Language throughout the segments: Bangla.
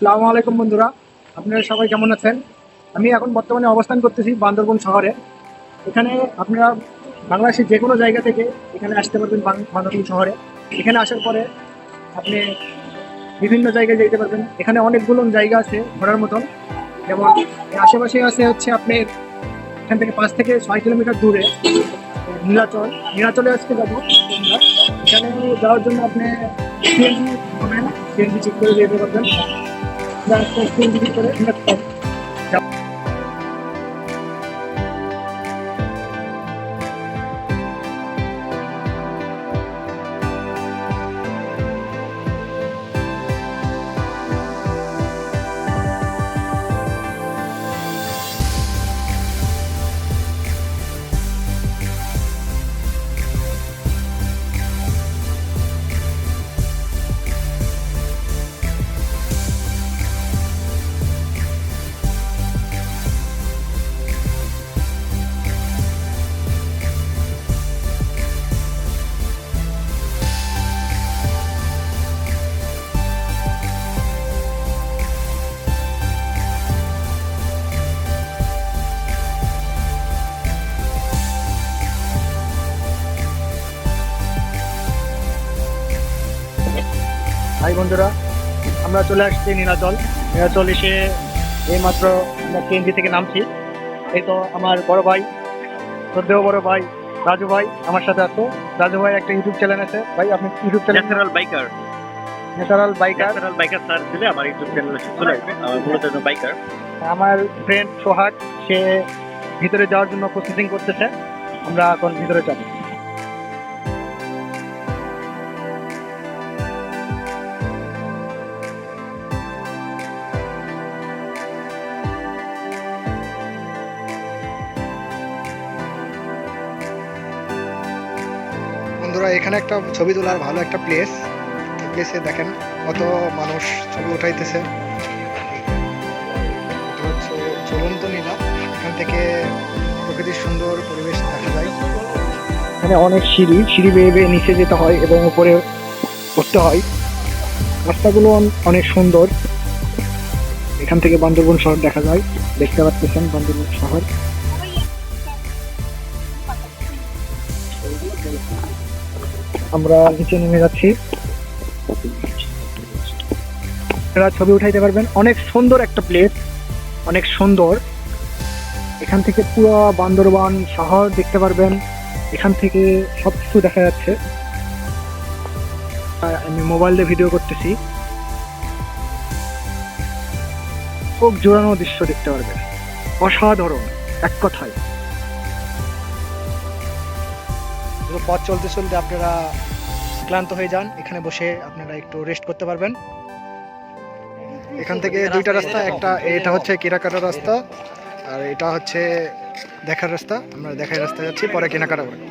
সালামু আলাইকুম বন্ধুরা। আপনারা সবাই কেমন আছেন? আমি এখন বর্তমানে অবস্থান করতেছি বান্দরবন শহরে। এখানে আপনারা বাংলাদেশের যে কোনো জায়গা থেকে এখানে আসতে পারবেন বান্দরবন শহরে। এখানে আসার পরে আপনি বিভিন্ন জায়গায় যেতে পারবেন। এখানে অনেকগুলো জায়গা আছে ঘোরার মতন। যেমন আশেপাশে আছে হচ্ছে আপনি এখান থেকে পাঁচ থেকে ছয় কিলোমিটার দূরে নীলাচল। নীলাচলে আজকে যাব এখানে যাওয়ার জন্য আপনি সিএনজি সিএনজি চেক করে যেতে পারবেন। চেক করে হাই বন্ধুরা আমরা চলে আসছি নীলাচল। নীলাচল এসে এইমাত্র আমরা সিএনজি থেকে নামছি। এই তো আমার বড় ভাই শ্রদ্ধেয় বড় ভাই রাজু ভাই আমার সাথে আছে। রাজু ভাই একটা ইউটিউব চ্যানেল আছে। ভাই আপনি YouTube channel natural biker natural biker natural biker search দিলে আমার ইউটিউব চ্যানেলে চলে আসবে। আমার মূলত বাইকার আমার ফ্রেন্ড সোহাগ সে ভিতরে যাওয়ার জন্য প্রসেসিং করতেছে। আমরা এখন ভিতরে যাব। বন্ধুরা, এখানে একটা ছবি তোলার ভালো একটা প্লেস প্লেসে দেখেন কত মানুষ ছবি উঠাইতেছে। হচ্ছে ঝুলন্ত নীলা। এখান থেকে প্রকৃতির সুন্দর পরিবেশ দেখা যায়। এখানে অনেক সিঁড়ি সিঁড়ি বেয়ে বেয়ে নিচে যেতে হয় এবং উপরে উঠতে হয়। রাস্তাগুলো অনেক সুন্দর। এখান থেকে বান্দরবন শহর দেখা যায়। দেখতে পাচ্ছেন বান্দরবন শহর। আমরা নিচে নেমে যাচ্ছি। আপনারা ছবি উঠাইতে পারবেন। অনেক সুন্দর একটা প্লেস অনেক সুন্দর। এখান থেকে পুরো বান্দরবান শহর দেখতে পারবেন। এখান থেকে সব কিছু দেখা যাচ্ছে। আমি মোবাইল দিয়ে ভিডিও করতেছি। খুব জোড়ানো দৃশ্য দেখতে পারবেন। অসাধারণ, এক কথায়। পুরো পথ চলতে চলতে আপনারা ক্লান্ত হয়ে যান। এখানে বসে আপনারা একটু রেস্ট করতে পারবেন। এখান থেকে দুইটা রাস্তা, একটা এটা হচ্ছে কেনাকাটার রাস্তা, আর এটা হচ্ছে দেখার রাস্তা। আমরা দেখার রাস্তা যাচ্ছি, পরে কেনাকাটা করব।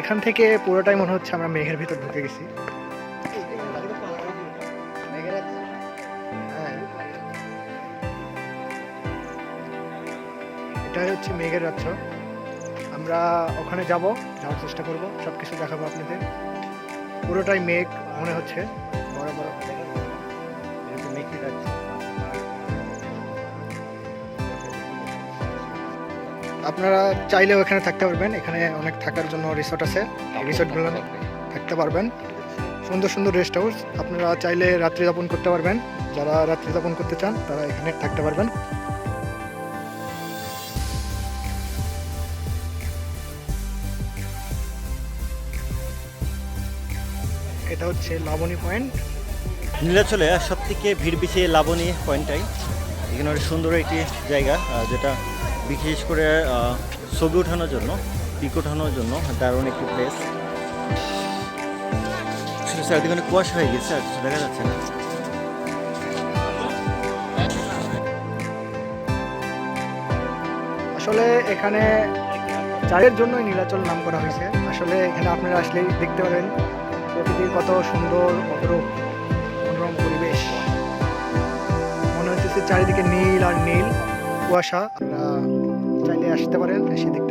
এখান থেকে পুরোটাই মনে হচ্ছে আমরা মেঘের ভিতর ঢুকে গেছি। এটাই হচ্ছে মেঘের রাজ্য আমরা ওখানে যাব যাওয়ার চেষ্টা করব সব কিছু দেখাবো আপনাদের। পুরোটাই মেঘ মনে হচ্ছে। বড় বড় আপনারা চাইলেও এখানে থাকতে পারবেন। এখানে অনেক থাকার জন্য রিসোর্ট আছে। রিসোর্টগুলো থাকতে পারবেন। সুন্দর সুন্দর রেস্ট হাউস আপনারা চাইলে রাত্রি যাপন করতে পারবেন। যারা রাত্রি যাপন করতে চান তারা এখানে থাকতে পারবেন। এটা হচ্ছে লাবণী পয়েন্ট নীলাচলে সব থেকে ভিড় বেশি লাবণী পয়েন্টটাই এখানে অনেক সুন্দর একটি জায়গা যেটা বিশেষ করে ছবি ওঠানোর জন্য পিক ওঠানোর জন্য দারুণ একটি প্লেস চারদিকে অনেক কুয়াশা হয়ে গেছে আর কিছু দেখা যাচ্ছে না। আসলে এখানে চায়ের জন্যই নীলাচল নাম করা হয়েছে। আসলে এখানে আপনারা আসলেই দেখতে পারেন প্রকৃতির কত সুন্দর অপরূপ মনোরম পরিবেশ। মনে হচ্ছে চারিদিকে নীল আর নীল। কুয়াশা চাইলে আসতে পারেন পারেন